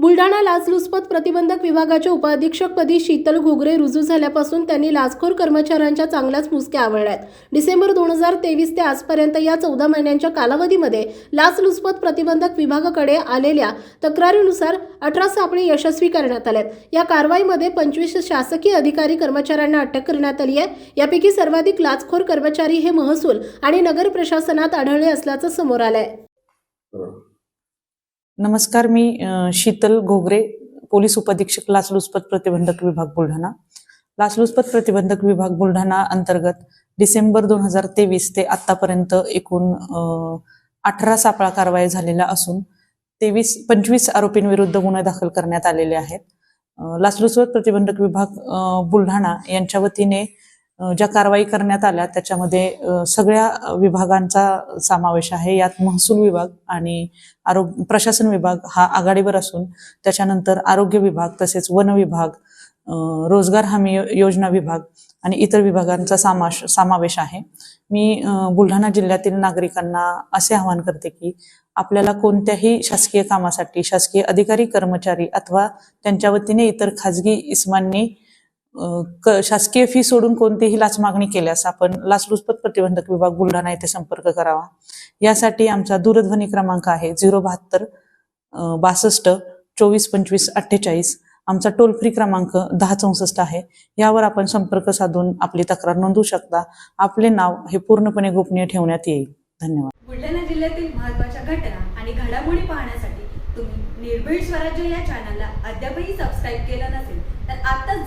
बुलढाणा लाचलुचपत प्रतिबंधक विभागाच्या उपाधीक्षकपदी शीतल घुगरे रुजू झाल्यापासून त्यांनी लाचखोर कर्मचाऱ्यांच्या चांगल्याच मुसक्या आवळल्यात. डिसेंबर दोन हजार तेवीस ते आजपर्यंत या चौदा महिन्यांच्या कालावधीमध्ये लाचलुचपत प्रतिबंधक विभागाकडे आलेल्या तक्रारीनुसार अठरा सापळे यशस्वी करण्यात आल्यात. या कारवाईमध्ये पंचवीस शासकीय अधिकारी कर्मचाऱ्यांना अटक करण्यात आली आहे. यापैकी सर्वाधिक लाचखोर कर्मचारी हे महसूल आणि नगर प्रशासनात आढळले असल्याचं समोर आलंय. नमस्कार मी शीतल घोगरे पोलीस उपाधीक्षक लाचलुचपत प्रतिबंधक विभाग बुलढाणा. लाचलुचपत प्रतिबंधक विभाग बुलढाणा अंतर्गत डिसेंबर दोन हजार तेवीस ते आतापर्यंत एकूण अठरा सापळा कारवाई झालेल्या असून तेवीस पंचवीस आरोपींविरुद्ध गुन्हे दाखल करण्यात आलेले आहेत. लाचलुचपत प्रतिबंधक विभाग बुलढाणा यांच्या वतीने ज्या कारवाई करण्यात आल्या त्याच्यामध्ये सगळ्या विभागांचा समावेश आहे. यात महसूल विभाग आणि आरोग्य प्रशासन विभाग हा आघाडीवर असून त्याच्यानंतर आरोग्य विभाग तसेच वन विभाग रोजगार हमी योजना विभाग आणि इतर विभागांचा समाश समावेश आहे. मी बुलढाणा जिल्ह्यातील नागरिकांना असे आवाहन करते की आपल्याला कोणत्याही शासकीय कामासाठी शासकीय अधिकारी कर्मचारी अथवा त्यांच्या वतीने इतर खाजगी इस्मांनी शासकीय फी सोडून कोणतीही लाच मागणी केल्यास आपण लाचलुचपत प्रतिबंधक विभाग बुलढाणा येथे संपर्क करावा. यासाठी आमचा दूरध्वनी क्रमांक आहे झिरो बहात्तर बासष्ट चोवीस पंचवीस अठ्ठेचाळीस. आमचा टोल फ्री क्रमांक दहा चौसष्ट आहे. यावर आपण संपर्क साधून आपली तक्रार नोंदवू शकता. आपले नाव हे पूर्णपणे गोपनीय ठेवण्यात येईल. धन्यवाद. बुलढाणा जिल्ह्यातील महत्त्वाच्या घटना आणि घडामोडी पाहण्यासाठी तुम्ही निर्भीड स्वराज्य या चॅनलला अद्यापही सबस्क्राईब केलं नसेल